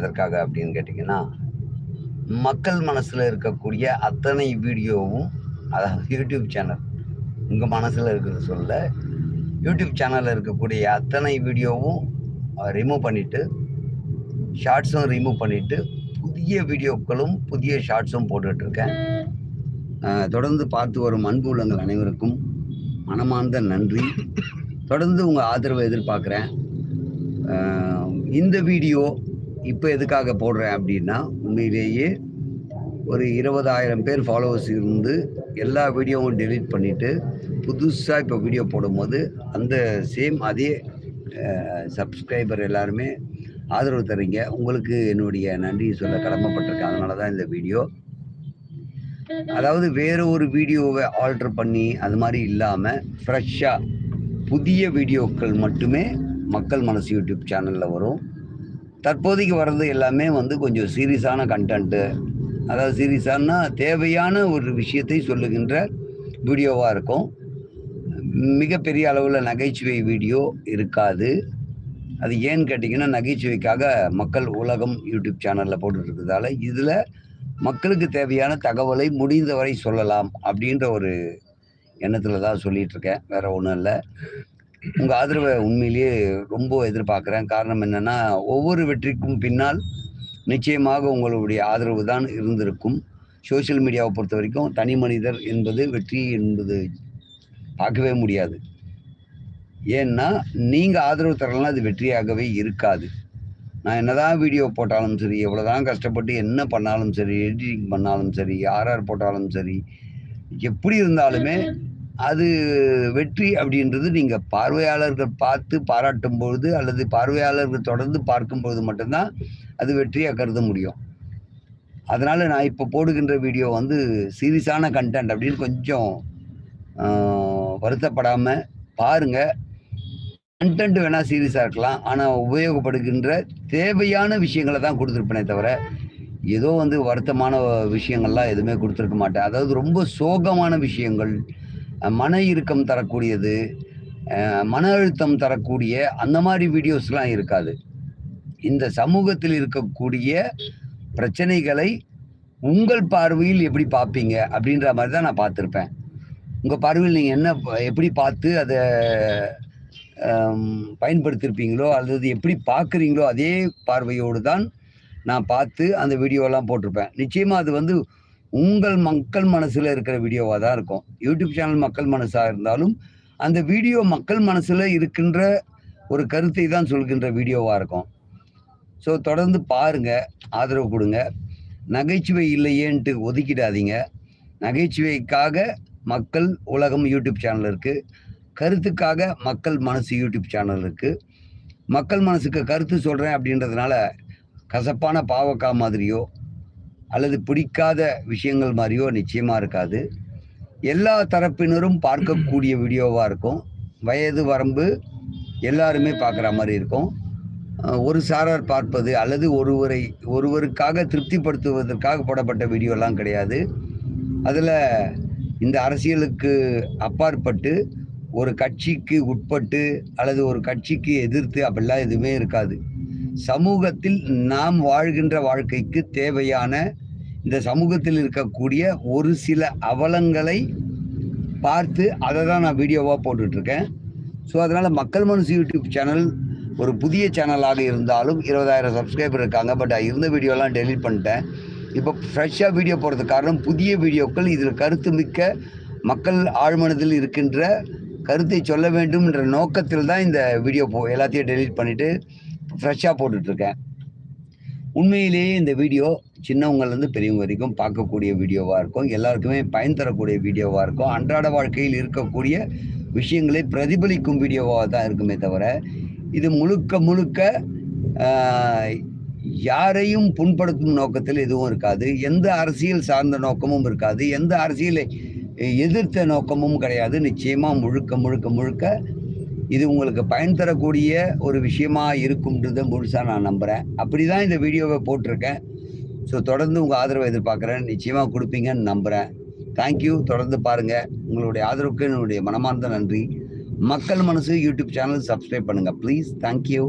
எதற்காக அப்படின்னு கேட்டிங்கன்னா மக்கள் மனசில் இருக்கக்கூடிய அத்தனை வீடியோவும் அதாவது யூடியூப் சேனல் உங்கள் மனசில் இருக்கிறது சொல்ல யூடியூப் சேனலில் இருக்கக்கூடிய அத்தனை வீடியோவும் ரிமூவ் பண்ணிவிட்டு ஷார்ட்ஸும் ரிமூவ் பண்ணிவிட்டு புதிய வீடியோக்களும் புதிய ஷார்ட்ஸும் போட்டுட்ருக்கேன். தொடர்ந்து பார்த்து வரும் அன்பு உள்ளங்கள் அனைவருக்கும் மனமார்ந்த நன்றி. தொடர்ந்து உங்கள் ஆதரவை எதிர்பார்க்குறேன். இந்த வீடியோ இப்போ எதுக்காக போடுறேன் அப்படின்னா உண்மையிலேயே ஒரு இருபதாயிரம் பேர் ஃபாலோவர்ஸ் இருந்து எல்லா வீடியோவும் டெலீட் பண்ணிவிட்டு புதுசாக இப்போ வீடியோ போடும்போது அந்த சேம் அதே சப்ஸ்கிரைபர் எல்லாருமே ஆதரவு தர்றீங்க. உங்களுக்கு என்னுடைய நன்றி சொல்ல கடமைப்பட்டிருக்கேன். அதனால தான் இந்த வீடியோ. அதாவது வேறு ஒரு வீடியோவை ஆல்டர் பண்ணி அது மாதிரி இல்லாமல் ஃப்ரெஷ்ஷாக புதிய வீடியோக்கள் மட்டுமே மக்கள் மனசு யூடியூப் சேனலில் வரும். தற்போதைக்கு வர்றது எல்லாமே வந்து கொஞ்சம் சீரியஸான கண்டென்ட்டு அதாவது சீரியஸானா தேவையான ஒரு விஷயத்தை சொல்லுகின்ற வீடியோவாக இருக்கும். மிகப்பெரிய அளவில் நகைச்சுவை வீடியோ இருக்காது. அது ஏன்னு கேட்டிங்கன்னா நகைச்சுவைக்காக மக்கள் உலகம் யூடியூப் சேனலில் போட்டுட்ருக்கிறதால இதில் மக்களுக்கு தேவையான தகவலை முடிந்தவரை சொல்லலாம் அப்படின்ற ஒரு எண்ணத்தில் தான் சொல்லிகிட்ருக்கேன் வேறு ஒன்றும் இல்லை. உங்கள் ஆதரவை உண்மையிலேயே ரொம்ப எதிர்பார்க்குறேன். காரணம் என்னென்னா ஒவ்வொரு வெற்றிக்கும் பின்னால் நிச்சயமாக உங்களுடைய ஆதரவு தான் இருந்திருக்கும். சோஷியல் மீடியாவை பொறுத்த வரைக்கும் தனி மனிதர் என்பது வெற்றி என்பது பார்க்கவே முடியாது. ஏன்னா நீங்கள் ஆதரவு தரலாம் அது வெற்றியாகவே இருக்காது. நான் என்னதான் வீடியோ போட்டாலும் சரி எவ்வளோதான் கஷ்டப்பட்டு என்ன பண்ணாலும் சரி எடிட்டிங் பண்ணாலும் சரி ஆர்ஆர் போட்டாலும் சரி எப்படி இருந்தாலுமே அது வெற்றி அப்படின்றது நீங்கள் பார்வையாளர்கள் பார்த்து பாராட்டும் பொழுது அல்லது பார்வையாளர்கள் தொடர்ந்து பார்க்கும்பொழுது மட்டும்தான் அது வெற்றியாக கருத முடியும். அதனால் நான் இப்போ போடுகின்ற வீடியோ வந்து சீரியஸான கண்டென்ட் அப்படின்னு கொஞ்சம் வருத்தப்படாமல் பாருங்கள் கண்டென்ட் வேணால் சீரியஸாக இருக்கலாம். ஆனால் உபயோகப்படுகின்ற தேவையான விஷயங்களை தான் கொடுத்துருப்பேனே தவிர ஏதோ வந்து வருத்தமான விஷயங்கள்லாம் எதுவுமே கொடுத்துருக்க மாட்டேன். அதாவது ரொம்ப சோகமான விஷயங்கள் மன இறுக்கம் தரக்கூடியது மன அழுத்தம் தரக்கூடிய அந்த மாதிரி வீடியோஸ்லாம் இருக்காது. இந்த சமூகத்தில் இருக்கக்கூடிய பிரச்சனைகளை உங்கள் பார்வையில் எப்படி பார்ப்பீங்க அப்படின்ற மாதிரி தான் நான் பார்த்துருப்பேன். உங்கள் பார்வையில் நீங்கள் என்ன எப்படி பார்த்து அதை பயன்படுத்தியிருப்பீங்களோ அல்லது எப்படி பார்க்குறீங்களோ அதே பார்வையோடு தான் நான் பார்த்து அந்த வீடியோலாம் போட்டிருப்பேன். நிச்சயமாக அது வந்து உங்கள் மக்கள் மனசில் இருக்கிற வீடியோவாக தான் இருக்கும். யூடியூப் சேனல் மக்கள் மனசாக இருந்தாலும் அந்த வீடியோ மக்கள் மனசில் இருக்கின்ற ஒரு கருத்தை தான் சொல்கின்ற வீடியோவாக இருக்கும். ஸோ தொடர்ந்து பாருங்கள் ஆதரவு கொடுங்க. நகைச்சுவை இல்லையேன்ட்டு ஒதுக்கிடாதீங்க. நகைச்சுவைக்காக மக்கள் உலகம் யூடியூப் சேனல் இருக்குது கருத்துக்காக மக்கள் மனசு யூடியூப் சேனல் இருக்குது மக்கள் மனசுக்கு கருத்து சொல்கிறேன் அப்படின்றதுனால கசப்பான பாவக்கா மாதிரியோ அல்லது பிடிக்காத விஷயங்கள் மாதிரியோ நிச்சயமாக இருக்காது. எல்லா தரப்பினரும் பார்க்கக்கூடிய வீடியோவாக இருக்கும். வயது வரம்பு எல்லாருமே பார்க்குற மாதிரி இருக்கும். ஒரு சாரார் பார்ப்பது அல்லது ஒருவரை ஒருவருக்காக திருப்திப்படுத்துவதற்காக போடப்பட்ட வீடியோலாம் கிடையாது. அதில் இந்த அரசியலுக்கு அப்பாற்பட்டு ஒரு கட்சிக்கு உட்பட்டு அல்லது ஒரு கட்சிக்கு எதிர்த்து அப்படிலாம் எதுவுமே இருக்காது. சமூகத்தில் நாம் வாழ்கின்ற வாழ்க்கைக்கு தேவையான இந்த சமூகத்தில் இருக்கக்கூடிய ஒரு சில அவலங்களை பார்த்து அதை தான் நான் வீடியோவாக போட்டுட்ருக்கேன். ஸோ அதனால் மக்கள் மனசு யூடியூப் சேனல் ஒரு புதிய சேனலாக இருந்தாலும் இருபதாயிரம் சப்ஸ்கிரைபர் இருக்காங்க. பட் இருந்த வீடியோலாம் டெலிட் பண்ணிட்டேன். இப்போ ஃப்ரெஷ்ஷாக வீடியோ போடுறது காரணம் புதிய வீடியோக்கள் இதில் கருத்து மிக்க மக்கள் ஆழ்மனதில் இருக்கின்ற கருத்தை சொல்ல வேண்டும் என்ற நோக்கத்தில் தான் இந்த வீடியோ போ எல்லாத்தையும் டெலீட் பண்ணிவிட்டு ஃப்ரெஷ்ஷாக போட்டுட்ருக்கேன். உண்மையிலேயே இந்த வீடியோ சின்னவங்கலேருந்து பெரியவங்க வரைக்கும் பார்க்கக்கூடிய வீடியோவாக இருக்கும். எல்லாருக்குமே பயன் தரக்கூடிய வீடியோவாக இருக்கும். அன்றாட வாழ்க்கையில் இருக்கக்கூடிய விஷயங்களை பிரதிபலிக்கும் வீடியோவாக தான் இருக்குமே தவிர இது முழுக்க முழுக்க யாரையும் புண்படுத்தும் நோக்கத்தில் எதுவும் இருக்காது. எந்த அரசியல் சார்ந்த நோக்கமும் இருக்காது. எந்த அரசியலை எதிர்த்த நோக்கமும் கிடையாது. நிச்சயமாக முழுக்க முழுக்க முழுக்க இது உங்களுக்கு பயன் தரக்கூடிய ஒரு விஷயமா இருக்கும்ன்றதை முழுசாக நான் நம்புகிறேன் அப்படி தான் இந்த வீடியோவை போட்டிருக்கேன். ஸோ தொடர்ந்து உங்கள் ஆதரவை எதிர்பார்க்குறேன். நிச்சயமாக கொடுப்பீங்கன்னு நம்புகிறேன் தேங்க்யூ தொடர்ந்து பாருங்கள் உங்களுடைய ஆதரவுக்கு என்னுடைய மனமார்ந்த நன்றி. Makkal Manasu YouTube channel subscribe பண்ணுங்கள் ப்ளீஸ் தேங்க்யூ